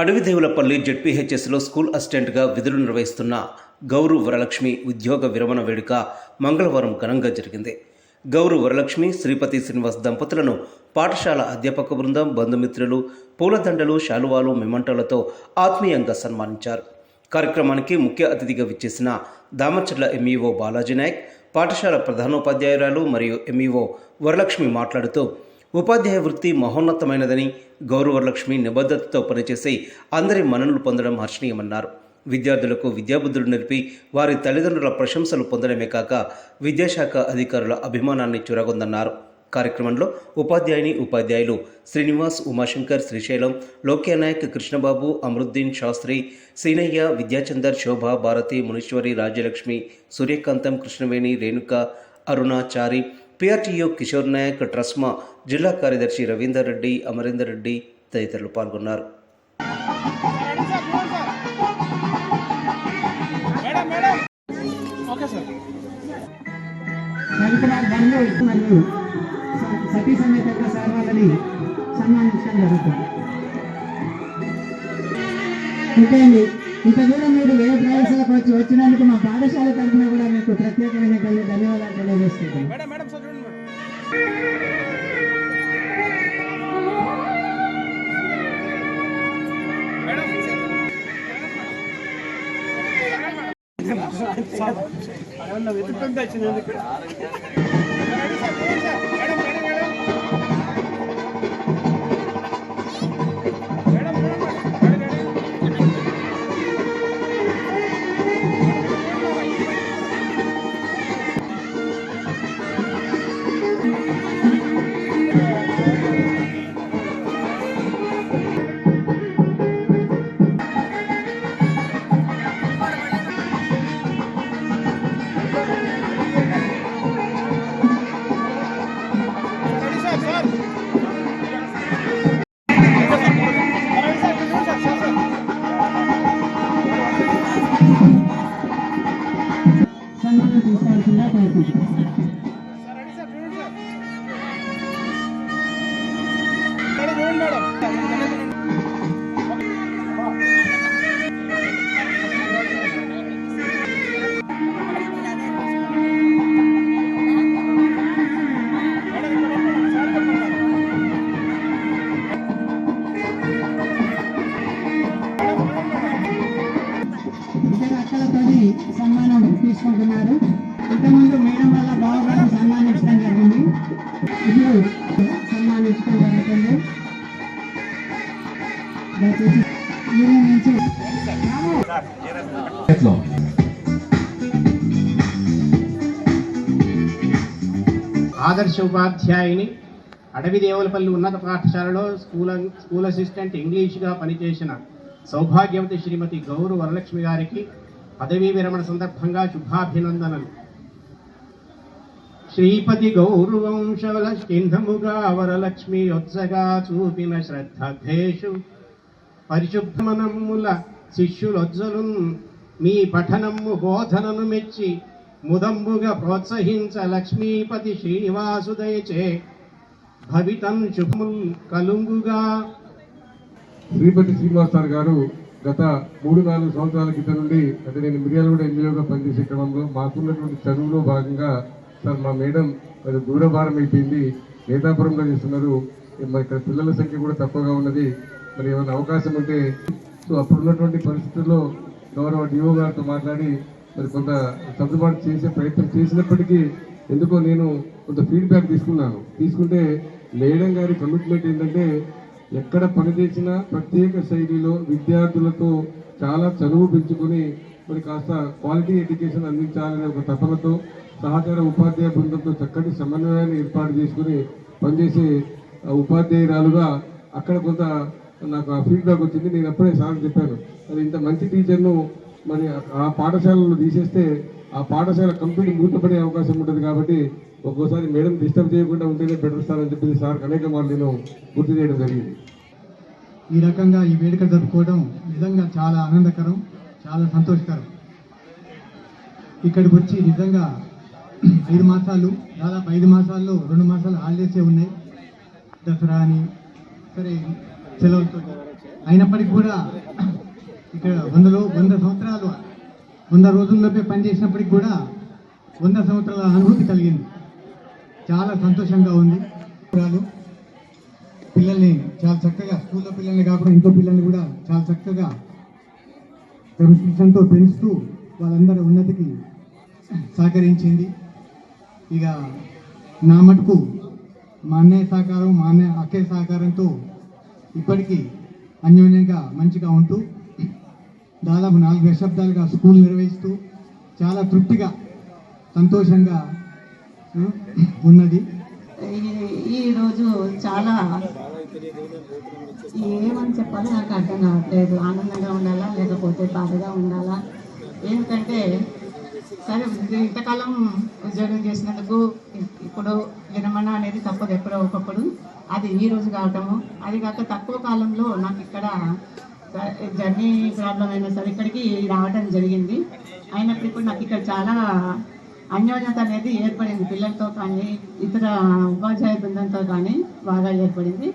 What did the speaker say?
Adavidevulapalli జెడ్పీహెచ్ఎస్లో school అసిస్టెంట్గా విధులు నిర్వహిస్తున్న గౌరు వరలక్ష్మి ఉద్యోగ విరమణ వేడుక మంగళవారం ఘనంగా జరిగింది. గౌరు వరలక్ష్మి శ్రీపతి శ్రీనివాస్ దంపతులను పాఠశాల అధ్యాపక బృందం బంధుమిత్రులు పూలదండలు శాలువాలు మిమంటలతో ఆత్మీయంగా సన్మానించారు. కార్యక్రమానికి ముఖ్య అతిథిగా విచ్చేసిన దామచర్ల ఎంఈఓ బాలాజీ నాయక్ పాఠశాల ప్రధానోపాధ్యాయురాలు మరియు ఎంఈఓ వరలక్ష్మి మాట్లాడుతూ ఉపాధ్యాయ వృత్తి మహోన్నతమైనదని గౌరవలక్ష్మి నిబద్ధతతో పనిచేసి అందరి మన్ననలు పొందడం హర్షణీయమన్నారు. విద్యార్థులకు విద్యాబుద్ధులు నేర్పి వారి తల్లిదండ్రుల ప్రశంసలు పొందడమే కాక విద్యాశాఖ అధికారుల అభిమానాన్ని చురగొందన్నారు. కార్యక్రమంలో ఉపాధ్యాయుని ఉపాధ్యాయులు శ్రీనివాస్ ఉమాశంకర్ శ్రీశైలం లోక్యానాయక్ కృష్ణబాబు అమరుద్దీన్ శాస్త్రి సీనయ్య విద్యాచందర్ శోభ భారతి మునీశ్వరి రాజ్యలక్ష్మి సూర్యకాంతం కృష్ణవేణి రేణుక అరుణాచారి పిఆర్టీయూ కిషోర్ నాయక్ ట్రస్మా జిల్లా కార్యదర్శి రవీందర్ రెడ్డి అమరేందర్ రెడ్డి తదితరులు పాల్గొన్నారు. Madam madam. Okay sir. సతీ సమేతంగా సార్ వాళ్ళని సన్మానించడం జరుగుతుంది. ఓకే అండి. ఇంత దూరం మీరు ఏ ప్రవేశాలకు వచ్చి వచ్చినందుకు మా పాఠశాల తరఫున కూడా మీకు ప్రత్యేకమైన ధన్య- ధన్యవాదాలు తెలియజేస్తున్నాం మేడం మేడం సార్ చూడండి మేడం తీసుకుంటున్నారు. ఇంతకుముందు మేడం వల్ల బావగారు సన్మానించడం జరిగింది. ఇప్పుడు సన్మానించడం జరుగుతుంది. దయచేసి యూనియన్ నుంచి లో ఆదర్శ ఉపాధ్యాయుని అడవి దేవులపల్లి ఉన్నత పాఠశాలలో స్కూల్ స్కూల్ అసిస్టెంట్ ఇంగ్లీష్గా పనిచేసిన సౌభాగ్యవతి శ్రీమతి గౌరు వరలక్ష్మి గారికి పదవీ విరమణ సందర్భంగా శుభాభినందనలు. శ్రీపతి గౌరవంశవల కిందముగా వరలక్ష్మి యొత్సగా చూపిన శ్రద్ధేషు పరిశుభ్రమనమ్ముల శిష్యులొజ్జలు మీ పఠనము బోధనను మెచ్చి ముదంబుగా ప్రోత్సహించ లక్ష్మీపతి శ్రీనివాసుదయచే. భవితం శుభముల్ కలుంగుగా. శ్రీపతి శ్రీనివాస్ గారు గత మూడు నాలుగు సంవత్సరాల క్రితం నుండి అంటే నేను మిర్యాలగూడ ఎమ్మెల్యేగా పనిచేసే క్రమంలో మాకున్నటువంటి చదువులో భాగంగా సార్ మా మేడం మరి దూరభారం అయిపోయింది నేతాపురంలో చేస్తున్నారు. మరి ఇక్కడ పిల్లల సంఖ్య కూడా తక్కువగా ఉన్నది. మరి ఏమైనా అవకాశం ఉంటే సో అప్పుడున్నటువంటి పరిస్థితుల్లో గౌరవ డిఓ గారితో మాట్లాడి మరి కొంత సర్దుబాటు చేసే ప్రయత్నం చేసినప్పటికీ ఎందుకో నేను కొంత ఫీడ్బ్యాక్ తీసుకున్నాను. తీసుకుంటే మేడం గారి కమిట్మెంట్ ఏంటంటే ఎక్కడ పనిచేసినా ప్రత్యేక శైలిలో విద్యార్థులతో చాలా చదువు పెంచుకొని మరి కాస్త క్వాలిటీ ఎడ్యుకేషన్ అందించాలనే ఒక తపనతో సహచార ఉపాధ్యాయ బృందంతో చక్కటి సమన్వయాన్ని ఏర్పాటు చేసుకుని పనిచేసే ఉపాధ్యాయురాలుగా అక్కడ కొంత నాకు ఆ ఫీడ్బ్యాక్ వచ్చింది. నేను అప్పుడే సార్ చెప్పాను మరి ఇంత మంచి టీచర్ను మరి ఆ పాఠశాలలో తీసేస్తే ఆ పాఠశాల కంప్లీట్ మూతపడే అవకాశం ఉంటుంది కాబట్టి ఒక్కోసారి మేడం డిస్టర్బ్ చేయకుండా ఉంటేనే బెటర్ సార్ అని చెప్పి సార్ అనేక మార్లు నేను గుర్తు చేయడం జరిగింది. ఈ రకంగా ఈ వేడుక జరుపుకోవడం నిజంగా చాలా ఆనందకరం చాలా సంతోషకరం. ఇక్కడికి వచ్చి నిజంగా ఐదు మాసాలు దాదాపు ఐదు మాసాల్లో రెండు మాసాలు హాలిడేసే ఉన్నాయి. దసరా అని సరే సెలవులతో. అయినప్పటికీ కూడా ఇక్కడ వందలో వంద సంవత్సరాలు వంద రోజుల్లోపే పనిచేసినప్పటికి కూడా వంద సంవత్సరాల అనుభూతి కలిగింది. చాలా సంతోషంగా ఉంది. పిల్లల్ని చాలా చక్కగా స్కూల్లో పిల్లల్ని కాకుండా ఇంకో పిల్లల్ని కూడా చాలా చక్కగా క్రమశిక్షణతో పెంచుతూ వాళ్ళందరి ఉన్నతికి సహకరించింది. ఇక నా మటుకు మా అన్నయ్య సహకారం మా అన్నయ్య అక్కయ్య సహకారంతో ఇప్పటికీ అన్యోన్యంగా మంచిగా ఉంటూ దాదాపు నాలుగు దశాబ్దాలుగా స్కూల్ నిర్వహిస్తూ చాలా తృప్తిగా సంతోషంగా ఉన్నది. ఈ- చాలా ఏమని చెప్పాలో నాకు అర్థం కావట్లేదు. ఆనందంగా ఉండాలా లేకపోతే బాధగా ఉండాలా? ఎందుకంటే సరే ఇంతకాలం ఉద్యోగం చేసినందుకు ఇప్పుడు విరమణ అనేది తప్పదు ఎప్పుడో ఒకప్పుడు. అది ఈ రోజు కావటము. అది కాక తక్కువ కాలంలో నాకు ఇక్కడ జర్నీ ప్రాబ్లం అయినా సరే ఇక్కడికి రావడం జరిగింది. అయినప్పుడు ఇప్పుడు నాకు ఇక్కడ చాలా అన్యోన్యత అనేది ఏర్పడింది. పిల్లలతో కానీ ఇతర ఉపాధ్యాయ బృందంతో కానీ బాగా ఏర్పడింది.